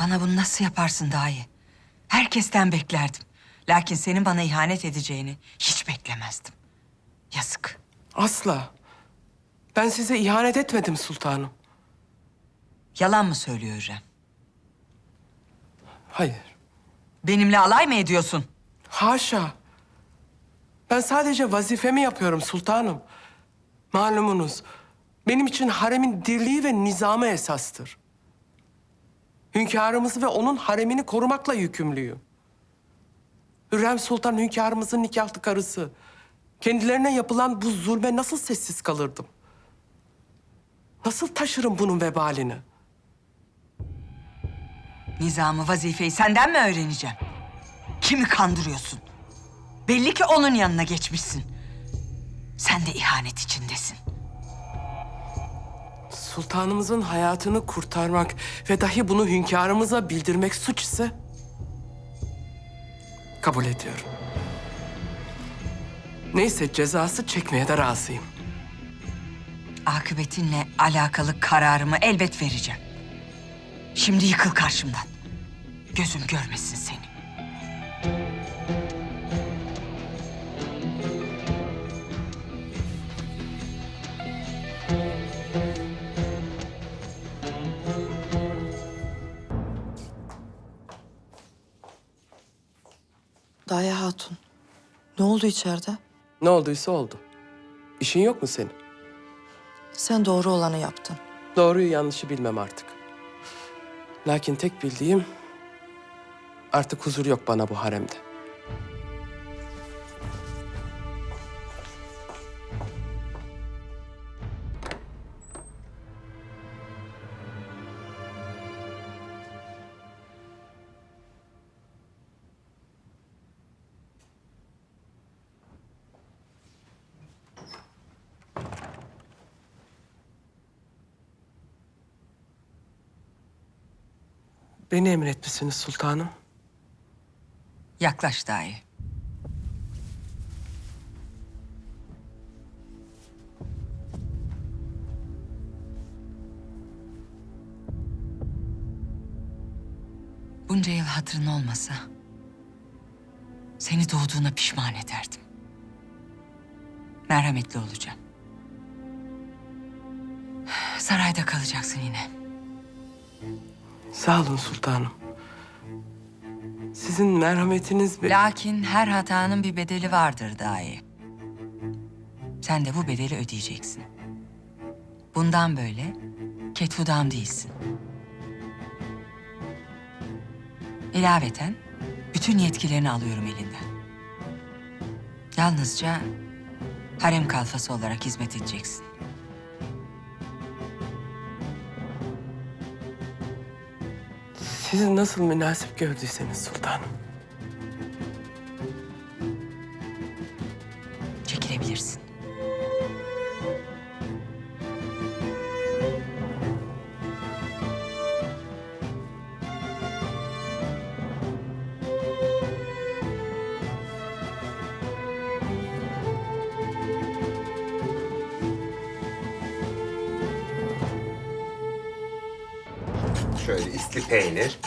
Bana bunu nasıl yaparsın daha iyi? Herkesten beklerdim. Lakin senin bana ihanet edeceğini hiç beklemezdim. Yazık. Asla. Ben size ihanet etmedim sultanım. Yalan mı söylüyor Hürrem? Hayır. Benimle alay mı ediyorsun? Haşa. Ben sadece vazifemi yapıyorum sultanım. Malumunuz benim için haremin dirliği ve nizamı esastır. Hünkârımızı ve onun haremini korumakla yükümlüyüm. Hürrem Sultan hünkârımızın nikahlı karısı. Kendilerine yapılan bu zulme nasıl sessiz kalırdım? Nasıl taşırım bunun vebalini? Nizamı, vazifeyi senden mi öğreneceğim? Kimi kandırıyorsun? Belli ki onun yanına geçmişsin. Sen de ihanet içindesin. Sultanımızın hayatını kurtarmak ve dahi bunu hünkârımıza bildirmek suç ise... ...kabul ediyorum. Neyse cezası çekmeye de razıyım. Akıbetinle alakalı kararımı elbet vereceğim. Şimdi yıkıl karşımdan. Gözüm görmesin seni. Daya Hatun. Ne oldu içeride? Ne olduysa oldu. İşin yok mu senin? Sen doğru olanı yaptın. Doğruyu yanlışı bilmem artık. Lakin tek bildiğim... ...artık huzur yok bana bu haremde. Beni emretmişsiniz sultanım. Yaklaş dahi. Bunca yıl hatırın olmasa... ...seni doğduğuna pişman ederdim. Merhametli olacağım. Sarayda kalacaksın yine. Sağ olun sultanım. Sizin merhametiniz ve... Lakin her hatanın bir bedeli vardır dahi. Sen de bu bedeli ödeyeceksin. Bundan böyle ketvudam değilsin. İlaveten bütün yetkilerini alıyorum elinden. Yalnızca harem kalfası olarak hizmet edeceksin. Siz nasıl münasip gördüyseniz sultanım. Şöyle isli peynir.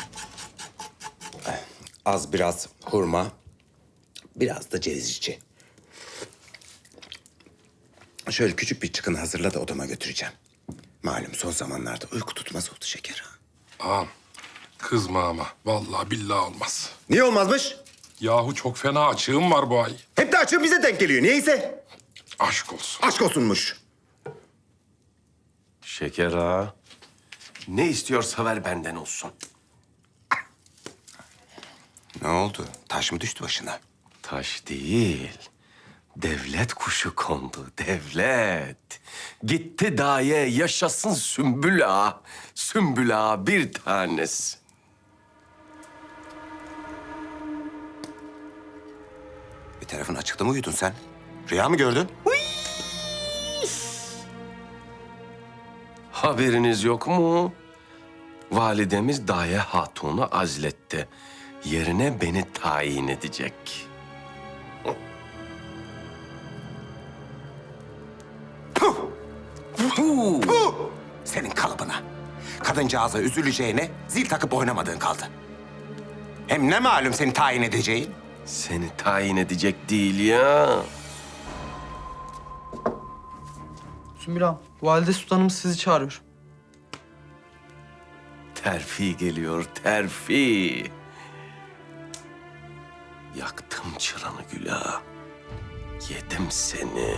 Az biraz hurma. Biraz da ceviz içi. Şöyle küçük bir çıkın hazırla da odama götüreceğim. Malum son zamanlarda uyku tutmaz oldu şeker. ha. Ağam kızma ama. Vallahi billahi olmaz. Niye olmazmış? Yahu çok fena açığım var bu ay. Hep de açığı bize denk geliyor. Niyeyse. Aşk olsun. Aşk olsunmuş. Şeker ağa. Ne istiyorsa ver benden olsun. Ne oldu? Taş mı düştü başına? Taş değil. Devlet kuşu kondu, devlet. Gitti daye yaşasın Sümbül ağa. Sümbül ağa bir tanesi. Bir tarafın açıkta mı uyudun sen? Rüya mı gördün? Haberiniz yok mu? Validemiz Daye Hatun'u azletti. Yerine beni tayin edecek. Bu! Senin kalıbına. Kadıncağıza üzüleceğine zil takıp oynamadığın kaldı. Hem ne malum seni tayin edeceğin? Seni tayin edecek değil ya. Sümbül ağam, Valide Sultanımız sizi çağırıyor. Terfi geliyor, terfi. Yaktım çıranı Güla. Yedim seni.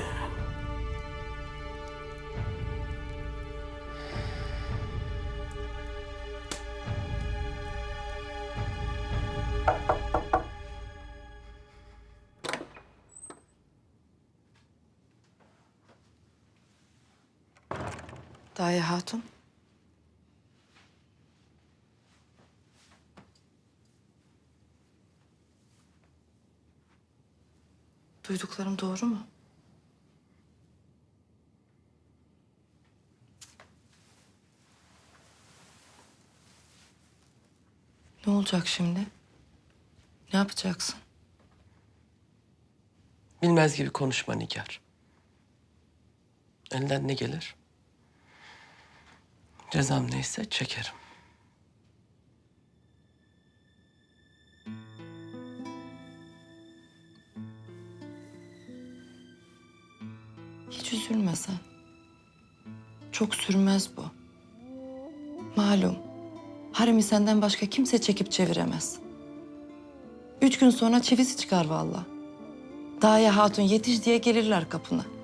Daye Hatun. Duyduklarım doğru mu? Ne olacak şimdi? Ne yapacaksın? Bilmez gibi konuşma Nigar. Elinden ne gelir? Cezam neyse çekerim. Hiç üzülme sen. Çok sürmez bu. Malum, haremi senden başka kimse çekip çeviremez. Üç gün sonra çivisi çıkar vallahi. Daye hatun yetiş diye gelirler kapına.